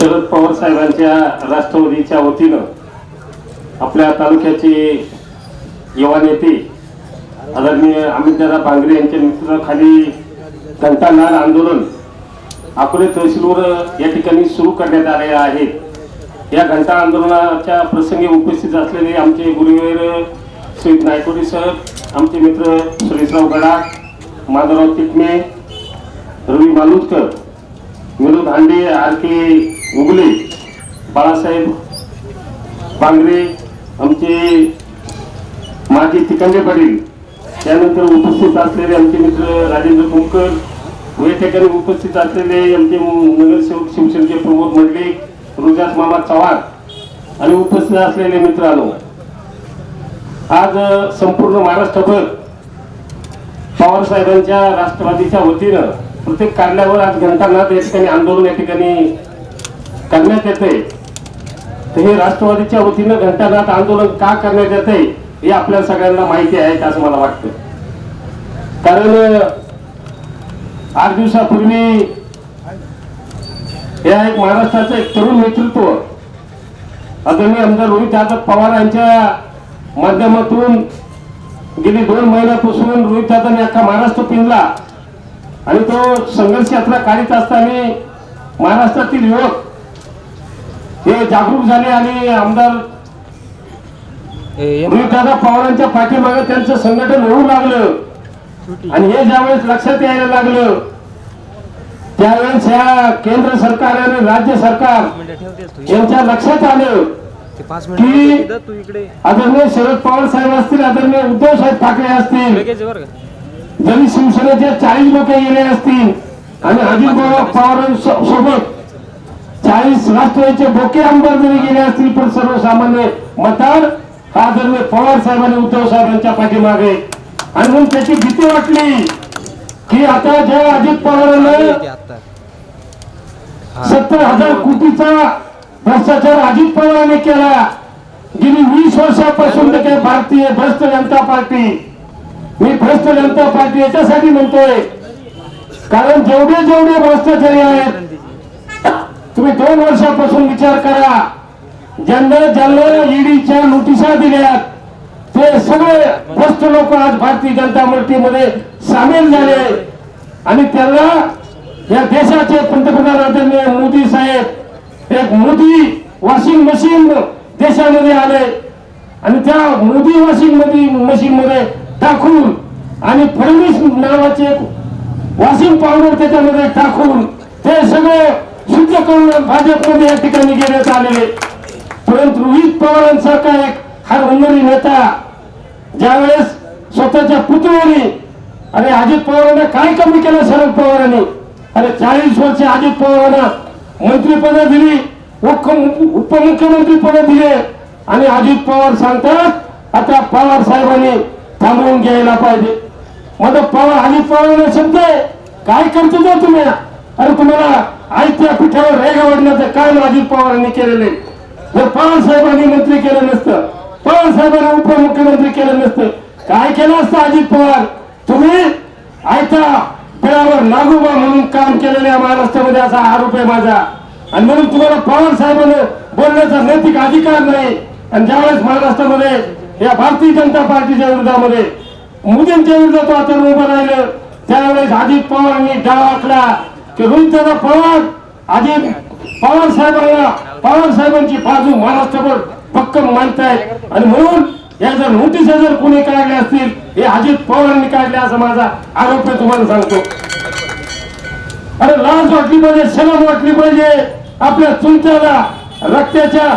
शरद पवार साहेबांच्या राष्ट्रवादीच्या वतीनं आपल्या तालुक्याचे युवा नेते आदरणीय अमितदादा बांगरे यांच्या नेतृत्वाखाली घंटानाद आंदोलन अकोले तहसीलवर या ठिकाणी सुरू करण्यात आले आहे. या घंटा आंदोलनाच्या प्रसंगी उपस्थित असलेले आमचे गुरुवेर श्री नायकोडी सर आमचे मित्र सुरेशराव गडाख माधवराव तिटमे रवी मालुदकर विनोद हांडे आर के उगले बाळासाहेब बांगरे आमचे माजी तिकंडे पाटील त्यानंतर उपस्थित असलेले आमचे मित्र राजेंद्र कुमकर व या ठिकाणी उपस्थित असलेले आमचे नगरसेवक शिवसेनेचे प्रमोद मंडले रुजास मामा चव्हाण आणि उपस्थित असलेले मित्रांनो आज संपूर्ण महाराष्ट्रभर पवार साहेबांच्या राष्ट्रवादीच्या वतीनं प्रत्येक कार्यालयावर आज घंटानाथ या ठिकाणी आंदोलन या ठिकाणी करण्यात येते. तर हे राष्ट्रवादीच्या वतीनं घंटानाथ आंदोलन का करण्यात येते हे आपल्या सगळ्यांना माहिती आहे असं मला वाटतं. कारण आठ दिवसापूर्वी या एक महाराष्ट्राचं एक तरुण नेतृत्व आदरणीय आमदार रोहित यादव पवार यांच्या माध्यमातून गेली दोन महिन्यापासून रोहित दादाने अख्खा महाराष्ट्र पिंजला आणि तो संघर्ष यात्रा काढीत असताना महाराष्ट्रातील युवक हे जागरूक झाले आणि आमदार दादा पवारांच्या पाठीमागे त्यांचं संघटन होऊ लागलं. आणि हे ज्यावेळेस लक्षात यायला लागलं त्यावेळेस या केंद्र सरकार आणि राज्य सरकार यांच्या लक्षात आलं की- आदरणीय शरद पवार साहेब असतील आदरणीय उद्धव साहेब ठाकरे असतील जरी शिवसेनेचे चाळीस लोक गेले असतील आणि अजित पवारांसोबत चाळीस राष्ट्रवादीचे बोके आमदार जरी गेले असतील पण सर्वसामान्य मतदार हा आदरणीय पवार साहेब आणि उद्धव साहेबांच्या पाठीमागे. आणि म्हणून त्याची भीती वाटली की आता ज्या अजित पवारांना सत्तर हजार कोटीचा भ्रष्टाचार अजित पवारांनी केला गेली वीस वर्षापासून ते भारतीय भ्रष्ट जनता पार्टी. मी भ्रष्ट जनता पार्टी याच्यासाठी म्हणतोय. कारण जेवढे जेवढे भ्रष्टाचारी आहेत तुम्ही दोन वर्षापासून विचार करा. ज्यांना ज्यांना ईडीच्या नोटिसा दिल्यात. ते सगळे भ्रष्ट लोक आज भारतीय जनता पार्टीमध्ये सामील झाले. आणि त्यांना या देशाचे पंतप्रधान आदरणीय मोदी साहेब एक मोदी वॉशिंग मशीन देशामध्ये आले. आणि त्या मोदी वॉशिंग मशीन मध्ये टाकून आणि फडणवीस नावाचे वॉशिंग पावडर त्याच्यामध्ये टाकून ते सगळे सिद्ध करून भाजपमध्ये या ठिकाणी घेण्यात आलेले परंतु रोहित पवारांसारखा एक हरहुन्नरी नेता ज्यावेळेस स्वतःच्या पुतळीने अरे अजित पवारांना काय कमी केलं शरद पवारांनी? अरे चाळीस वर्ष अजित पवारांना मंत्रीपद दिली उपमुख्यमंत्री पद दिले. आणि अजित पवार सांगतात आता पवार साहेबांनी थांबवून घ्यायला पाहिजे. मग पवार अजित पवारांना शब्द आहे. काय करतो तुम्ही? अरे तुम्हाला आयत्या पिठावर रेगा वाढण्याचं काम अजित पवारांनी केलेले जर पवार साहेबांनी मंत्री केलं नसतं पवार साहेबांना उपमुख्यमंत्री केलं नसतं काय केलं असतं अजित पवार? तुम्ही आयता बिळावर नागोबा म्हणून काम केलेलं आहे महाराष्ट्रामध्ये असा आरोप आहे माझा. आणि म्हणून तुम्हाला पवार साहेबांना बोलण्याचा नैतिक अधिकार नाही. आणि ज्यावेळेस महाराष्ट्रामध्ये या भारतीय जनता पार्टीच्या विरोधामध्ये मोदींच्या विरोधात वातावरण उभं राहिलं त्यावेळेस अजित पवारांनी डाव आखला. की रोहितदादा पवार अजित पवार साहेबांना पवार साहेबांची बाजू महाराष्ट्रभर भक्कम मानतायत आणि म्हणून या जर नोटिसा जर कोणी काढल्या असतील हे अजित पवारांनी काढल्या असा माझा आरोप मी तुम्हाला सांगतो. अरे लाज वाटली पाहिजे शरम वाटली पाहिजे. आपल्या चुलत्याला रक्ताच्या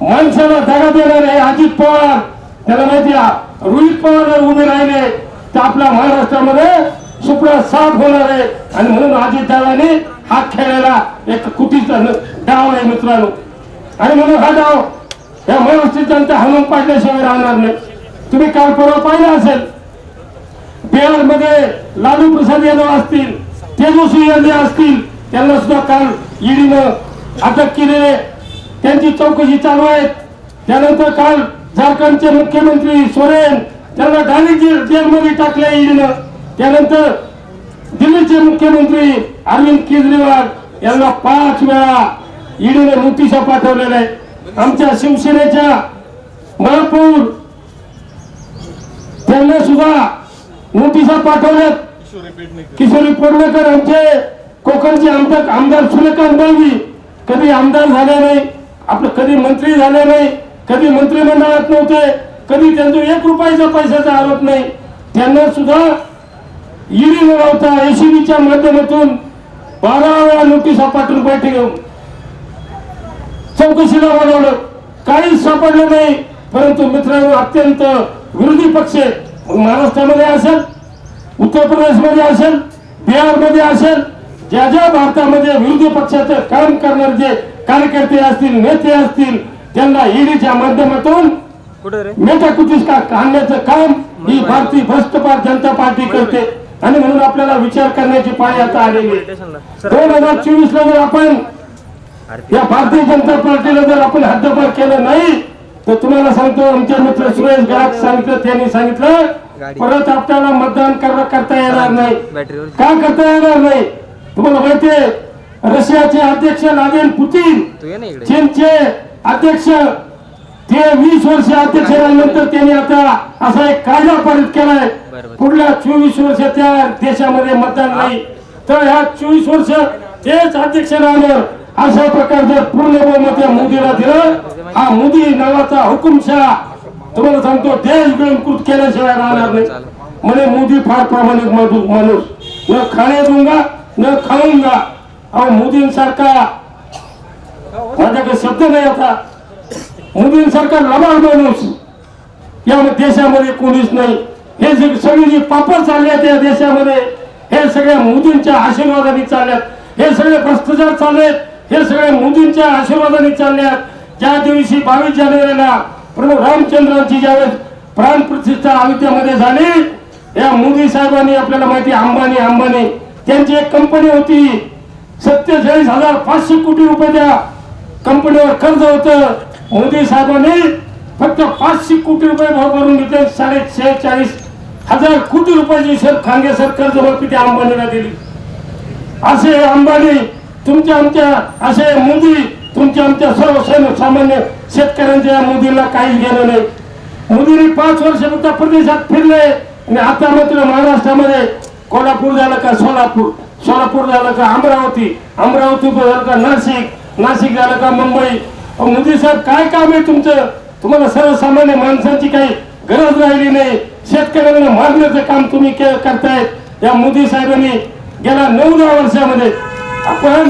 माणसाला दगा देणारे हे अजित पवार. त्याला माहिती रोहित पवार जर उभे राहिले तर आपल्या महाराष्ट्रामध्ये सुपडा साफ होणार आहे. आणि म्हणून अजित दादाने हा खेळायला एक कुटीचा डाव आहे मित्रांनो. आणि म्हणून हा डाव या व्यवस्थित जनता हाणून पाडल्याशिवाय राहणार नाही. तुम्ही काल परवा पाहिलं असेल. बिहारमध्ये लालू प्रसाद यादव असतील तेजस्वी यादव असतील त्यांना सुद्धा काल ईडीनं अटक केलेले त्यांची चौकशी चालू आहे. त्यानंतर काल झारखंडचे मुख्यमंत्री सोरेन त्यांना डायरेक्ट जेलमध्ये टाकले ईडीनं. त्यानंतर दिल्लीचे मुख्यमंत्री अरविंद केजरीवाल यांना पाच वेळा ईडीने नोटिसा पाठवलेल्या आहेत. आमच्या शिवसेनेच्या महापौर त्यांना सुद्धा नोटिसा पाठवल्यात. किशोरी पेडणेकर आमचे कोकणचे आमदार आमदार सूर्यकांत बळवी. कधी आमदार झाले नाही. आपलं कधी मंत्री झाले नाही. कधी मंत्रिमंडळात नव्हते. कधी त्यांचा एक रुपयाचा पैशाचा आरोप नाही. त्यांना सुद्धा ईडी मिळवता एसीबीच्या माध्यमातून बारा वेळा नोटिसा पाठवून बैठक घेऊन चौकशीला बोलवलं. काहीच सापडलं नाही परंतु मित्रांनो अत्यंत विरोधी पक्ष महाराष्ट्रामध्ये असेल उत्तर प्रदेशमध्ये असेल बिहारमध्ये असेल ज्या ज्या भारतामध्ये विरोधी पक्षाचं काम करणारे जे कार्यकर्ते असतील नेते असतील त्यांना ईडीच्या माध्यमातून मेटाकुटीस का आणण्याचं काम ही भारतीय भ्रष्ट जनता पार्टी करते. आणि म्हणून आपल्याला विचार करण्याची पाळी आता आलेली दोन हजार चोवीस ला जर आपण या भारतीय जनता पार्टीला जर आपण हद्दपार केलं नाही तर तुम्हाला सांगतो आमचे मित्र सुरेश गाग सांगितलं त्यांनी सांगितलं परत आपल्याला मतदान कर- करता येणार नाही. का करता येणार नाही? तुम्हाला माहितीये रशियाचे अध्यक्ष व्लादिमीर पुतीन. चीनचे अध्यक्ष ते वीस वर्ष अध्यक्ष झाल्यानंतर त्यांनी आता असा एक कायदा पारित केलाय. बरोबर. पुढल्या चोवीस वर्ष त्या देशामध्ये मतदान नाही. तर ह्या चोवीस वर्ष तेच अध्यक्ष राहणार अशा प्रकारचं पूर्ण बहुमत या मोदीला दिलं. हा मोदी नावाचा हुकुमशाह. तुम्हाला सांगतो देश गिळंकृत केल्याशिवाय राहणार नाही. म्हणे मोदी फार प्रामाणिक माणूस माणूस. न खाणे दूंगा न खाऊंगा अहो मोदींसारखा माझ्याकडे शब्द नाही आता. मोदींसारखा लबाड माणूस या देशामध्ये कोणीच नाही. हे जे सगळी जी पापड चालल्यात या देशामध्ये हे सगळ्या मोदींच्या आशीर्वादाने चालल्यात हे सगळे भ्रष्टाचार चाललेत हे सगळे मोदींच्या आशीर्वादाने चालल्यात ज्या दिवशी बावीस जानेवारीला प्रभू रामचंद्रांची ज्यावेळेस प्राण प्रतिष्ठा अयोध्यामध्ये झाली या मोदी साहेबांनी आपल्याला माहिती अंबानी अंबानी त्यांची एक कंपनी होती. सत्तेचाळीस हजार पाचशे कोटी रुपये त्या कंपनीवर कर्ज होतं. मोदी साहेबांनी फक्त पाचशे कोटी रुपये भाव भरून घेतले साडे शेहेचाळीस हजार कोटी रुपयाची सर खांगे सर कर्ज त्या अंबानीला दिली. असे अंबानी तुमच्या आमच्या असे मोदी तुमच्या आमच्या सर्व सामान्य शेतकऱ्यांच्या मोदीला काही घेणं नाही. मोदींनी पाच वर्ष फक्त प्रदेशात फिरले आणि आता मात्र महाराष्ट्रामध्ये कोल्हापूर झालं का सोलापूर सोलापूर झालं का अमरावती अमरावती झालं का नाशिक नाशिक झालं का मुंबई. मोदी साहेब काय काम आहे तुमचं? तुम्हाला सर्वसामान्य माणसांची काही गरज राहिली नाही. शेतकऱ्यांना मारण्याचं काम तुम्ही के- करतायत. या मोदी साहेबांनी गेल्या नऊ दहा वर्षामध्ये आपण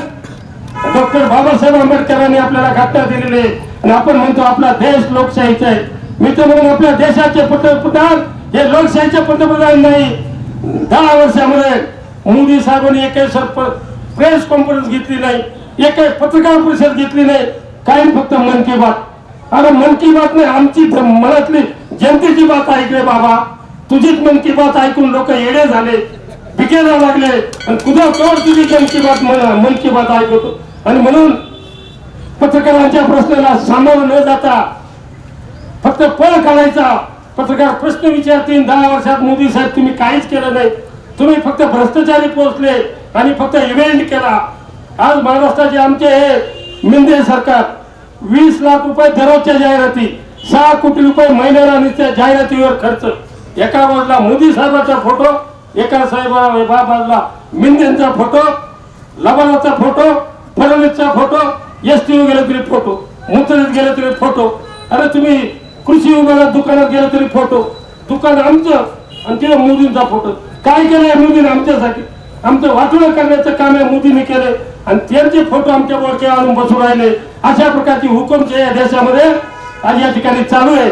डॉक्टर बाबासाहेब आंबेडकरांनी आपल्याला खात्या दिलेली आणि आपण म्हणतो आपला देश लोकशाहीचा आहे. मी तर म्हणून आपल्या देशाचे पंतप्रधान हे लोकशाहीचे पंतप्रधान नाही. दहा वर्षामध्ये मोदी साहेबांनी एकही सर प्रेस कॉन्फरन्स घेतली नाही. एकही पत्रकार परिषद घेतली नाही. काही फक्त मन की बात. अरे मन की बात नाही आमची ध- मनातली जनतेची बात ऐकले बाबा. तुझीच मन की बात ऐकून लोक येडे झाले भिकेला लागले. आणि तुझा तोड तुझी मन की बात मन मन की बात ऐकवतो आणि म्हणून पत्रकारांच्या प्रश्नाला सामोरं न जाता फक्त पळ काढायचा. पत्रकार प्रश्न विचारतील दहा वर्षात मोदी साहेब तुम्ही काहीच केलं नाही. तुम्ही फक्त भ्रष्टाचारी पोहोचले आणि फक्त इव्हेंट केला. आज महाराष्ट्राचे आमचे हे मिंदे सरकार वीस लाख रुपये दररोजच्या जाहिराती. सहा कोटी रुपये महिन्याला नुसत्या जाहिरातीवर खर्च. एका बाजूला मोदी साहेबाचा फोटो एका साहेबा बाजूला मिंदेंचा फोटो लबाडाचा फोटो फडणवीसचा फोटो एस टी गेला तरी फोटो मुंतरीत गेला तरी फोटो. अरे तुम्ही कृषी विभागात दुकानात गेला तरी फोटो. दुकान आमचं आणि तिथे मोदींचा फोटो. काय केलंय मोदीने आमच्यासाठी? आमचं वाटोळं करण्याचं काम आहे मोदीने केलंय. आणि त्यांचे फोटो आमच्या बोडके आणून बसून राहिले. अशा प्रकारची हुकुमचे या देशामध्ये आज या ठिकाणी चालू आहे.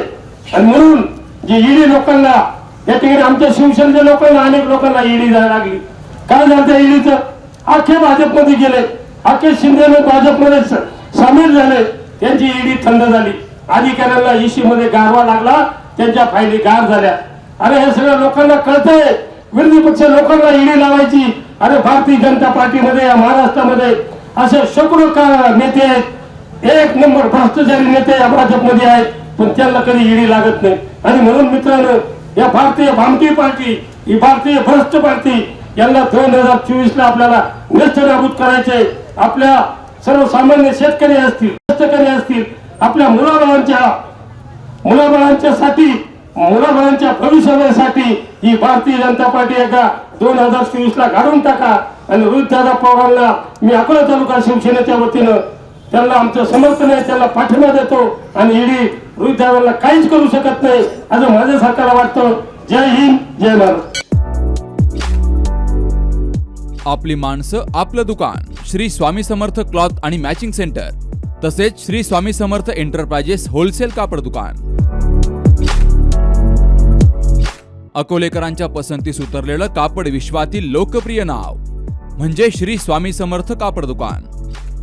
आणि म्हणून जे ईडी लोकांना या ठिकाणी आमच्या शिवसेनेच्या लोकांना अनेक लोकांना ईडी जायला लागली. काय झालं त्या ईडीचं अख्खे भाजपमध्ये गेले. अख्खे शिंदे भाजपमध्ये सामील झाले. त्यांची ईडी थंड झाली. अधिकाऱ्यांना ईशी मध्ये गारवा लागला. त्यांच्या फायली गार झाल्या. अरे हे सगळ्या लोकांना कळतंय. विरोधी पक्ष लोकांना ईडी लावायची. अरे भारतीय जनता पार्टीमध्ये या महाराष्ट्रामध्ये असे शेकडो का- नेते आहेत? एक नंबर भ्रष्टाचारी नेते या भाजपमध्ये आहेत पण त्यांना कधी ईडी लागत नाही. आणि म्हणून मित्रांनो या भारतीय भामटी पार्टी ही भारतीय भ्रष्ट पार्टी यांना दोन हजार चोवीस ला आपल्याला नेस्तनाबूत करायचे. आपल्या सर्वसामान्य शेतकरी असतील कष्टकरी असतील आपल्या मुलाबाळांच्या मुलाबाळांच्या साठी मुलाबाळांच्या भविष्यासाठी ही भारतीय जनता पार्टी एका दोन हजार चोवीस ला काढून टाका. आणि रोहितदादा पवारांना मी अकोला तालुका शिवसेनेच्या वतीनं त्यांना आमचं समर्थन आहे त्यांना पाठिंबा देतो आणि ईडी रोहित रोहितदादांना काहीच करू शकत नाही असं माझ्या सरकारला वाटतं. जय हिंद जय भारत. आपली माणसं आपलं दुकान श्री स्वामी समर्थ क्लॉथ आणि मॅचिंग सेंटर तसेच श्री स्वामी समर्थ एंटरप्राइजेस होलसेल कापड दुकान. अकोलेकरांच्या पसंतीस उतरलेलं कापड विश्वातील लोकप्रिय नाव म्हणजे श्री स्वामी समर्थ कापड दुकान.